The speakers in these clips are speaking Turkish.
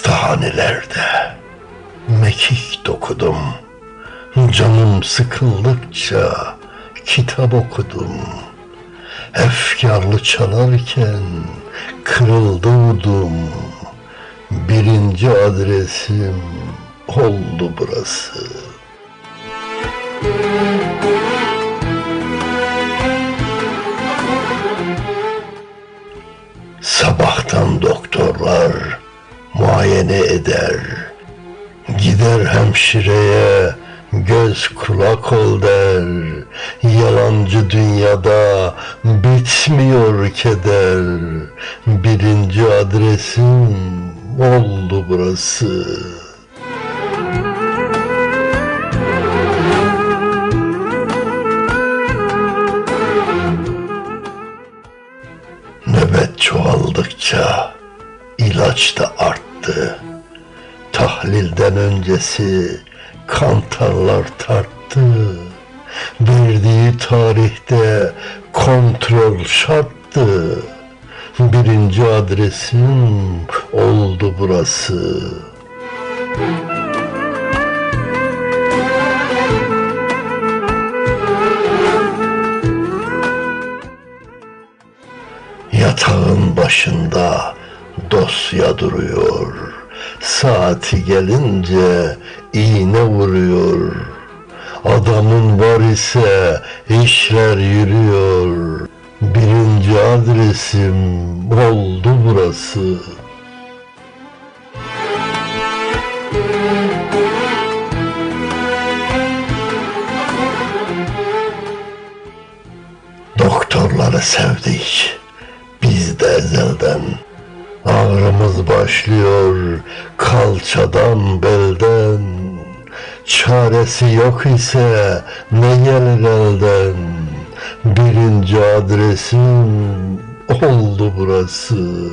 Hanelerde mekik dokudum. Canım sıkıldıkça kitap okudum. Efkarlı çalarken kırıldı udum. Birinci adresim oldu burası. Sabahtan muayene eder. Gider hemşireye göz kulak ol der. Yalancı dünyada bitmiyor keder. Birinci adresim oldu burası. Nöbet çoğaldıkça ilaç da arttı. Tahlilden öncesi kantarlar tarttı. Verdiği tarihte kontrol şarttı. Birinci adresim oldu burası. Yatağın başında dosya duruyor. Saati gelince iğne vuruyor. Adamın var ise işler yürüyor. Birinci adresim oldu burası. Doktorları sevdik. Biz de ezelden. Ağrımız başlıyor kalçadan belden. Çaresi yok ise ne gelir elden. Birinci adresim oldu burası.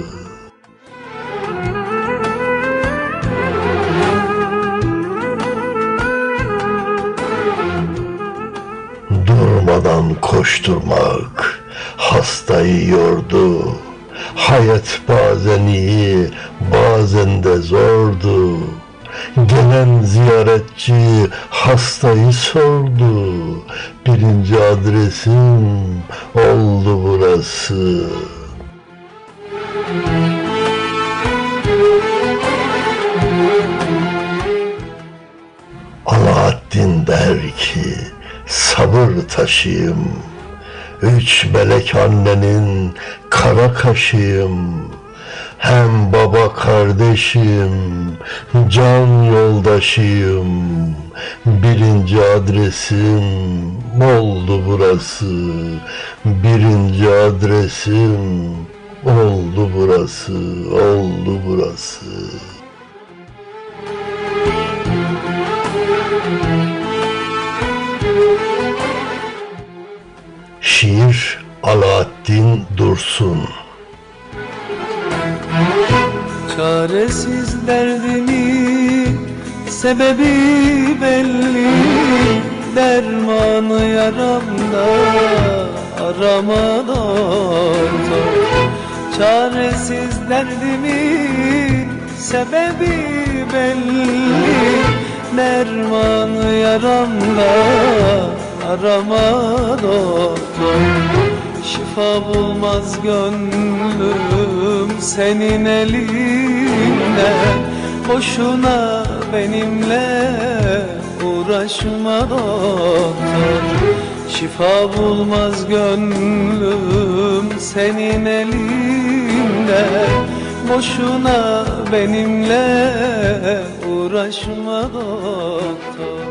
Durmadan koşturmak hastayı yordu. Hayat bazen iyi, bazen de zordu. Gelen ziyaretçi hastayı sordu. Birinci adresim oldu burası. Alaaddin der ki sabır taşıyım. Üç melek annenin kara kaşıyım. Hem baba kardeşim, can yoldaşıyım. Birinci adresim oldu burası. Birinci adresim oldu burası, oldu burası. Şiir Alaaddin Dursun. Çaresiz derdimin sebebi belli. Dermanı yaramda arama doktor Çaresiz derdimin sebebi belli. Dermanı yaramda arama Şifa bulmaz gönlüm senin elinde Boşuna benimle uğraşma doktor Şifa bulmaz gönlüm senin elinde Boşuna benimle uğraşma doktor